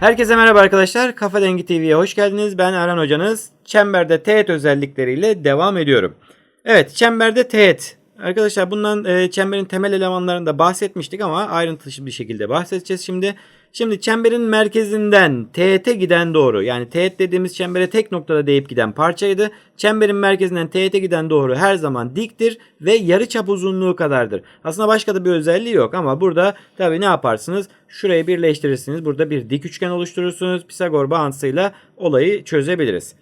Herkese merhaba arkadaşlar. Kafa Dengi TV'ye hoş geldiniz. Ben Erhan hocanız. Çemberde teğet özellikleriyle devam ediyorum. Evet, çemberde teğet. Arkadaşlar bundan e, çemberin temel elemanlarında bahsetmiştik ama ayrıntılı bir şekilde bahsedeceğiz şimdi. Şimdi çemberin merkezinden teğete giden doğru yani teğet dediğimiz çembere tek noktada değip giden parçaydı. Çemberin merkezinden teğete giden doğru her zaman diktir ve yarıçap uzunluğu kadardır. Aslında başka da bir özelliği yok ama burada tabi ne yaparsınız? Şurayı birleştirirsiniz. Burada bir dik üçgen oluşturursunuz. Pisagor bağıntısıyla olayı çözebiliriz.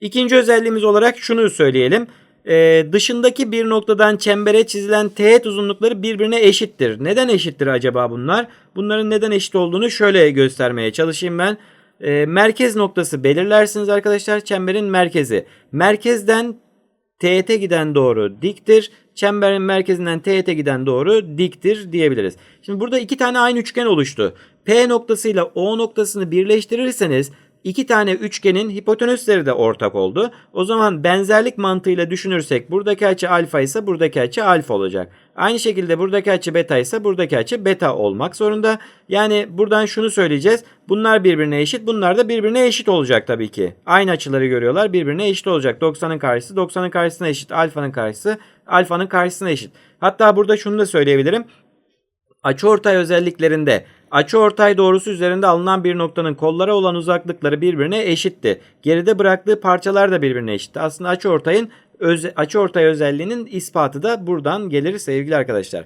İkinci özelliğimiz olarak şunu söyleyelim. Ee, dışındaki bir noktadan çembere çizilen teğet uzunlukları birbirine eşittir. Neden eşittir acaba bunlar? Bunların neden eşit olduğunu şöyle göstermeye çalışayım ben. Ee, merkez noktası belirlersiniz arkadaşlar. Çemberin merkezi. Merkezden teğete giden doğru diktir. Çemberin merkezinden teğete giden doğru diktir diyebiliriz. Şimdi burada iki tane aynı üçgen oluştu. P noktasıyla O noktasını birleştirirseniz iki tane üçgenin hipotenüsleri de ortak oldu. O zaman benzerlik mantığıyla düşünürsek buradaki açı alfa ise buradaki açı alfa olacak. Aynı şekilde buradaki açı beta ise buradaki açı beta olmak zorunda. Yani buradan şunu söyleyeceğiz. Bunlar birbirine eşit. Bunlar da birbirine eşit olacak tabii ki. Aynı açıları görüyorlar. Birbirine eşit olacak. 90'ın karşısı 90'ın karşısına eşit. Alfanın karşısı alfanın karşısına eşit. Hatta burada şunu da söyleyebilirim. Açıortay özelliklerinde açıortay doğrusu üzerinde alınan bir noktanın kollara olan uzaklıkları birbirine eşitti. Geride bıraktığı parçalar da birbirine eşitti. Aslında açıortayın öz, açıortay özelliğinin ispatı da buradan gelir sevgili arkadaşlar.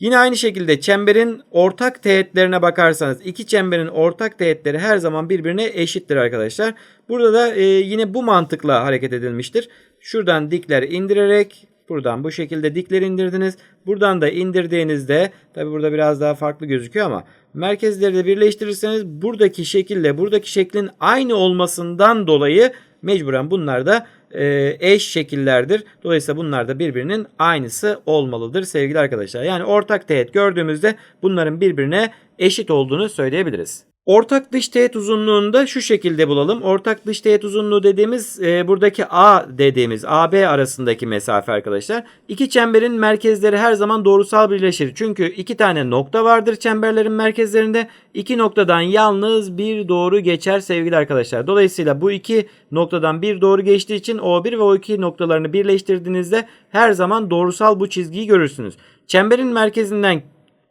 Yine aynı şekilde çemberin ortak teğetlerine bakarsanız iki çemberin ortak teğetleri her zaman birbirine eşittir arkadaşlar. Burada da e, yine bu mantıkla hareket edilmiştir. Şuradan dikler indirerek Buradan bu şekilde dikler indirdiniz. Buradan da indirdiğinizde tabi burada biraz daha farklı gözüküyor ama merkezleri de birleştirirseniz buradaki şekille buradaki şeklin aynı olmasından dolayı mecburen bunlar da e, eş şekillerdir. Dolayısıyla bunlar da birbirinin aynısı olmalıdır sevgili arkadaşlar. Yani ortak teğet gördüğümüzde bunların birbirine eşit olduğunu söyleyebiliriz. Ortak dış teğet uzunluğunu da şu şekilde bulalım. Ortak dış teğet uzunluğu dediğimiz e, buradaki A dediğimiz AB arasındaki mesafe arkadaşlar. İki çemberin merkezleri her zaman doğrusal birleşir. Çünkü iki tane nokta vardır çemberlerin merkezlerinde. İki noktadan yalnız bir doğru geçer sevgili arkadaşlar. Dolayısıyla bu iki noktadan bir doğru geçtiği için O1 ve O2 noktalarını birleştirdiğinizde her zaman doğrusal bu çizgiyi görürsünüz. Çemberin merkezinden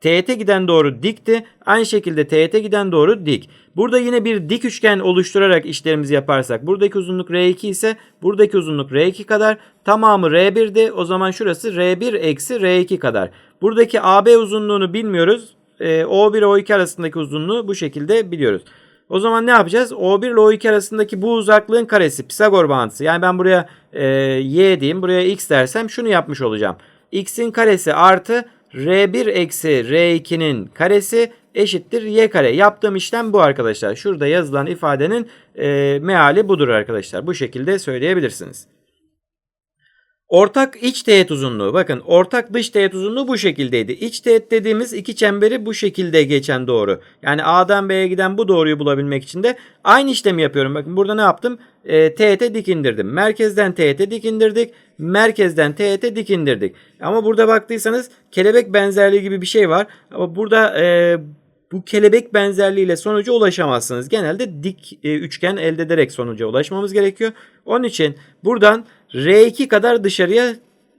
teğete giden doğru dikti. Aynı şekilde teğete giden doğru dik. Burada yine bir dik üçgen oluşturarak işlerimizi yaparsak buradaki uzunluk R2 ise buradaki uzunluk R2 kadar. Tamamı R1'di. O zaman şurası R1 eksi R2 kadar. Buradaki AB uzunluğunu bilmiyoruz. E, O1 ile O2 arasındaki uzunluğu bu şekilde biliyoruz. O zaman ne yapacağız? O1 ile O2 arasındaki bu uzaklığın karesi Pisagor bağıntısı. Yani ben buraya e, y diyeyim buraya x dersem şunu yapmış olacağım. x'in karesi artı R1 eksi R2'nin karesi eşittir y kare. Yaptığım işlem bu arkadaşlar. Şurada yazılan ifadenin e, meali budur arkadaşlar. Bu şekilde söyleyebilirsiniz. Ortak iç teğet uzunluğu. Bakın ortak dış teğet uzunluğu bu şekildeydi. İç teğet dediğimiz iki çemberi bu şekilde geçen doğru. Yani A'dan B'ye giden bu doğruyu bulabilmek için de aynı işlemi yapıyorum. Bakın burada ne yaptım? E, teğete dik indirdim. Merkezden teğete dik indirdik. Merkezden teğete dik indirdik. Ama burada baktıysanız kelebek benzerliği gibi bir şey var. Ama burada e, bu kelebek benzerliğiyle sonuca ulaşamazsınız. Genelde dik e, üçgen elde ederek sonuca ulaşmamız gerekiyor. Onun için buradan R2 kadar dışarıya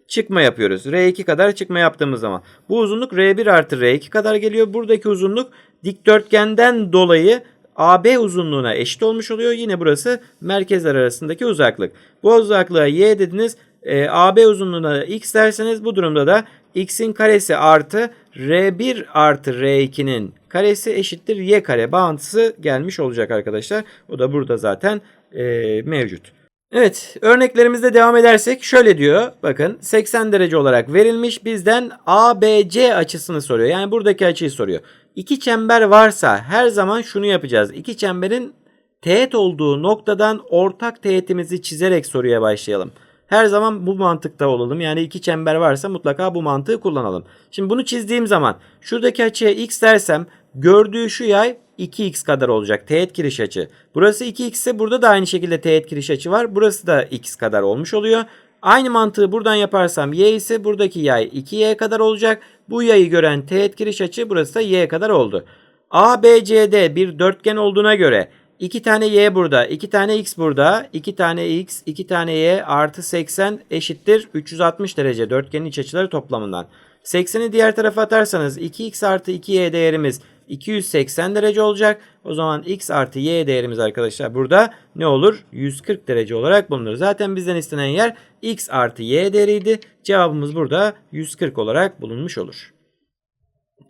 çıkma yapıyoruz. R2 kadar çıkma yaptığımız zaman. Bu uzunluk R1 artı R2 kadar geliyor. Buradaki uzunluk dikdörtgenden dolayı AB uzunluğuna eşit olmuş oluyor. Yine burası merkezler arasındaki uzaklık. Bu uzaklığa y dediniz. E, AB uzunluğuna x derseniz bu durumda da x'in karesi artı R1 artı R2'nin karesi eşittir y kare bağıntısı gelmiş olacak arkadaşlar. O da burada zaten e, mevcut. Evet örneklerimizde devam edersek şöyle diyor. Bakın 80 derece olarak verilmiş bizden ABC açısını soruyor. Yani buradaki açıyı soruyor. İki çember varsa her zaman şunu yapacağız. İki çemberin teğet olduğu noktadan ortak teğetimizi çizerek soruya başlayalım. Her zaman bu mantıkta olalım. Yani iki çember varsa mutlaka bu mantığı kullanalım. Şimdi bunu çizdiğim zaman şuradaki açıya x dersem gördüğü şu yay 2x kadar olacak teğet kiriş açı. Burası 2x ise burada da aynı şekilde teğet kiriş açı var. Burası da x kadar olmuş oluyor. Aynı mantığı buradan yaparsam y ise buradaki yay 2y kadar olacak. Bu yayı gören teğet giriş açı burası da y kadar oldu. ABCD bir dörtgen olduğuna göre 2 tane y burada, 2 tane x burada, 2 tane x, 2 tane y artı 80 eşittir 360 derece dörtgenin iç açıları toplamından. 80'i diğer tarafa atarsanız 2x artı 2y değerimiz 280 derece olacak. O zaman x artı y değerimiz arkadaşlar burada ne olur? 140 derece olarak bulunur. Zaten bizden istenen yer x artı y değeriydi. Cevabımız burada 140 olarak bulunmuş olur.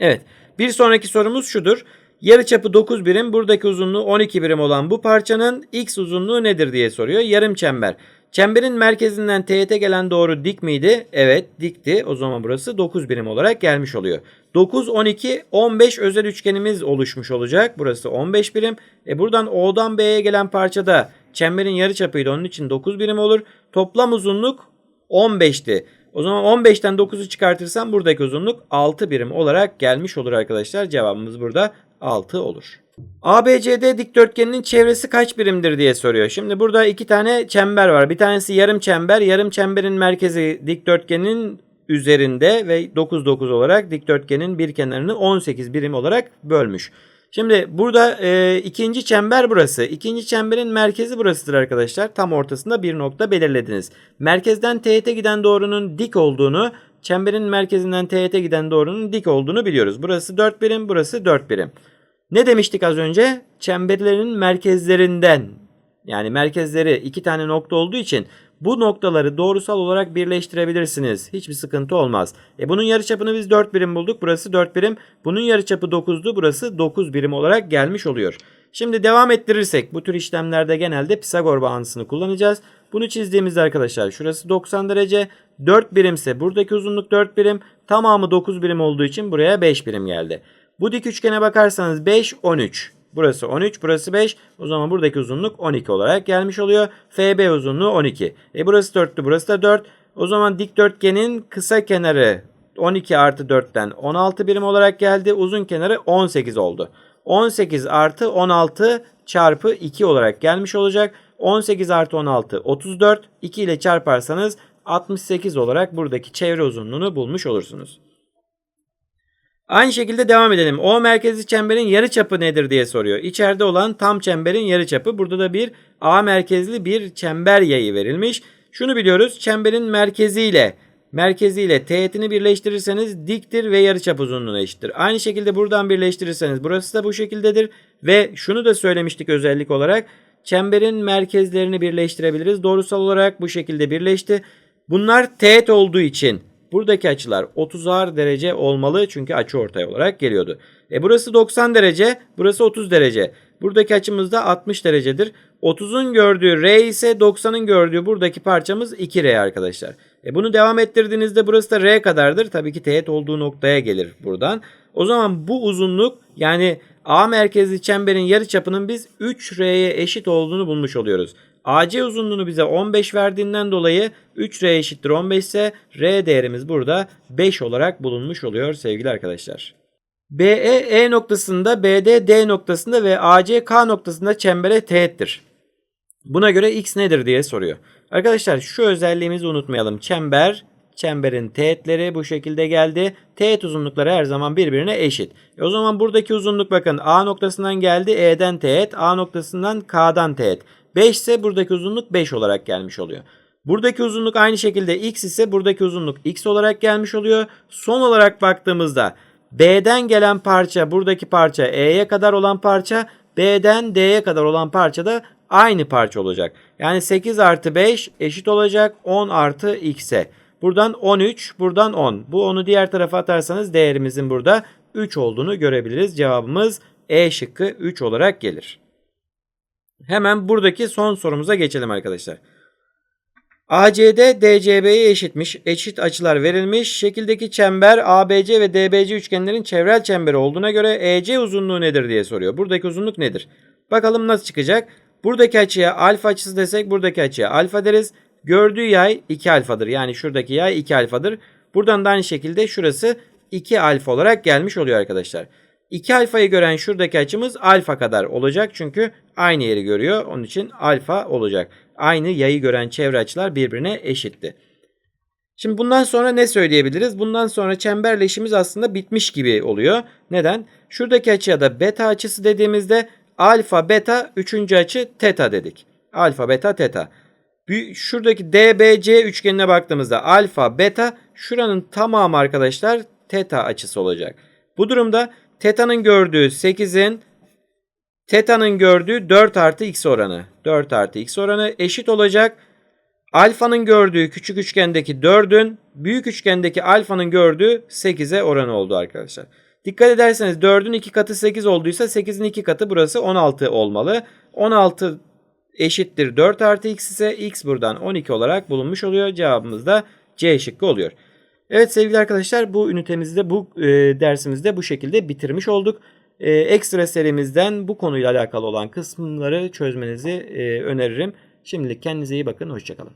Evet. Bir sonraki sorumuz şudur. Yarıçapı 9 birim, buradaki uzunluğu 12 birim olan bu parçanın x uzunluğu nedir diye soruyor. Yarım çember. Çemberin merkezinden teğete gelen doğru dik miydi? Evet, dikti. O zaman burası 9 birim olarak gelmiş oluyor. 9, 12, 15 özel üçgenimiz oluşmuş olacak. Burası 15 birim. E buradan O'dan B'ye gelen parçada çemberin yarıçapıydı. Onun için 9 birim olur. Toplam uzunluk 15'ti. O zaman 15'ten 9'u çıkartırsam buradaki uzunluk 6 birim olarak gelmiş olur arkadaşlar. Cevabımız burada 6 olur. ABCD dikdörtgeninin çevresi kaç birimdir diye soruyor. Şimdi burada iki tane çember var. Bir tanesi yarım çember. Yarım çemberin merkezi dikdörtgenin üzerinde ve 9 9 olarak dikdörtgenin bir kenarını 18 birim olarak bölmüş. Şimdi burada e, ikinci çember burası. İkinci çemberin merkezi burasıdır arkadaşlar. Tam ortasında bir nokta belirlediniz. Merkezden teğete giden doğrunun dik olduğunu, çemberin merkezinden teğete giden doğrunun dik olduğunu biliyoruz. Burası 4 birim, burası 4 birim. Ne demiştik az önce? Çemberlerin merkezlerinden yani merkezleri iki tane nokta olduğu için bu noktaları doğrusal olarak birleştirebilirsiniz. Hiçbir sıkıntı olmaz. E bunun yarıçapını biz 4 birim bulduk. Burası 4 birim. Bunun yarıçapı 9'du. Burası 9 birim olarak gelmiş oluyor. Şimdi devam ettirirsek bu tür işlemlerde genelde Pisagor bağıntısını kullanacağız. Bunu çizdiğimizde arkadaşlar şurası 90 derece. 4 birimse buradaki uzunluk 4 birim. Tamamı 9 birim olduğu için buraya 5 birim geldi. Bu dik üçgene bakarsanız 5, 13. Burası 13, burası 5. O zaman buradaki uzunluk 12 olarak gelmiş oluyor. FB uzunluğu 12. E burası 4'tü, burası da 4. O zaman dikdörtgenin kısa kenarı 12 artı 4'ten 16 birim olarak geldi. Uzun kenarı 18 oldu. 18 artı 16 çarpı 2 olarak gelmiş olacak. 18 artı 16 34. 2 ile çarparsanız 68 olarak buradaki çevre uzunluğunu bulmuş olursunuz. Aynı şekilde devam edelim. O merkezli çemberin yarıçapı nedir diye soruyor. İçeride olan tam çemberin yarıçapı. Burada da bir A merkezli bir çember yayı verilmiş. Şunu biliyoruz. Çemberin merkeziyle merkeziyle teğetini birleştirirseniz diktir ve yarıçap uzunluğuna eşittir. Aynı şekilde buradan birleştirirseniz burası da bu şekildedir. Ve şunu da söylemiştik özellik olarak. Çemberin merkezlerini birleştirebiliriz. Doğrusal olarak bu şekilde birleşti. Bunlar teğet olduğu için Buradaki açılar 30'ar derece olmalı çünkü açı ortay olarak geliyordu. E burası 90 derece, burası 30 derece. Buradaki açımız da 60 derecedir. 30'un gördüğü R ise 90'ın gördüğü buradaki parçamız 2R arkadaşlar. E bunu devam ettirdiğinizde burası da R kadardır. Tabii ki teğet olduğu noktaya gelir buradan. O zaman bu uzunluk yani A merkezli çemberin yarıçapının biz 3R'ye eşit olduğunu bulmuş oluyoruz. AC uzunluğunu bize 15 verdiğinden dolayı 3R eşittir 15 ise R değerimiz burada 5 olarak bulunmuş oluyor sevgili arkadaşlar. BE E noktasında, BD D noktasında ve AC K noktasında çembere teğettir. Buna göre X nedir diye soruyor. Arkadaşlar şu özelliğimizi unutmayalım. Çember, çemberin teğetleri bu şekilde geldi. Teğet uzunlukları her zaman birbirine eşit. E o zaman buradaki uzunluk bakın A noktasından geldi E'den teğet, A noktasından K'dan teğet. 5 ise buradaki uzunluk 5 olarak gelmiş oluyor. Buradaki uzunluk aynı şekilde x ise buradaki uzunluk x olarak gelmiş oluyor. Son olarak baktığımızda B'den gelen parça buradaki parça E'ye kadar olan parça B'den D'ye kadar olan parça da aynı parça olacak. Yani 8 artı 5 eşit olacak 10 artı x'e. Buradan 13 buradan 10. Bu onu diğer tarafa atarsanız değerimizin burada 3 olduğunu görebiliriz. Cevabımız E şıkkı 3 olarak gelir. Hemen buradaki son sorumuza geçelim arkadaşlar. ACD DCB'ye eşitmiş. Eşit açılar verilmiş. Şekildeki çember ABC ve DBC üçgenlerin çevrel çemberi olduğuna göre EC uzunluğu nedir diye soruyor. Buradaki uzunluk nedir? Bakalım nasıl çıkacak? Buradaki açıya alfa açısı desek buradaki açıya alfa deriz. Gördüğü yay 2 alfadır. Yani şuradaki yay 2 alfadır. Buradan da aynı şekilde şurası 2 alfa olarak gelmiş oluyor arkadaşlar. 2 alfayı gören şuradaki açımız alfa kadar olacak. Çünkü aynı yeri görüyor. Onun için alfa olacak. Aynı yayı gören çevre açılar birbirine eşitti. Şimdi bundan sonra ne söyleyebiliriz? Bundan sonra çemberle işimiz aslında bitmiş gibi oluyor. Neden? Şuradaki açıya da beta açısı dediğimizde alfa beta üçüncü açı teta dedik. Alfa beta teta. Şuradaki DBC üçgenine baktığımızda alfa beta şuranın tamamı arkadaşlar teta açısı olacak. Bu durumda teta'nın gördüğü 8'in teta'nın gördüğü 4 artı x oranı. 4 artı x oranı eşit olacak. Alfa'nın gördüğü küçük üçgendeki 4'ün büyük üçgendeki alfanın gördüğü 8'e oranı oldu arkadaşlar. Dikkat ederseniz 4'ün 2 katı 8 olduysa 8'in 2 katı burası 16 olmalı. 16 eşittir 4 artı x ise x buradan 12 olarak bulunmuş oluyor. Cevabımız da C şıkkı oluyor. Evet sevgili arkadaşlar bu ünitemizde bu e, dersimizde bu şekilde bitirmiş olduk. E, ekstra serimizden bu konuyla alakalı olan kısımları çözmenizi e, öneririm. Şimdilik kendinize iyi bakın. Hoşçakalın.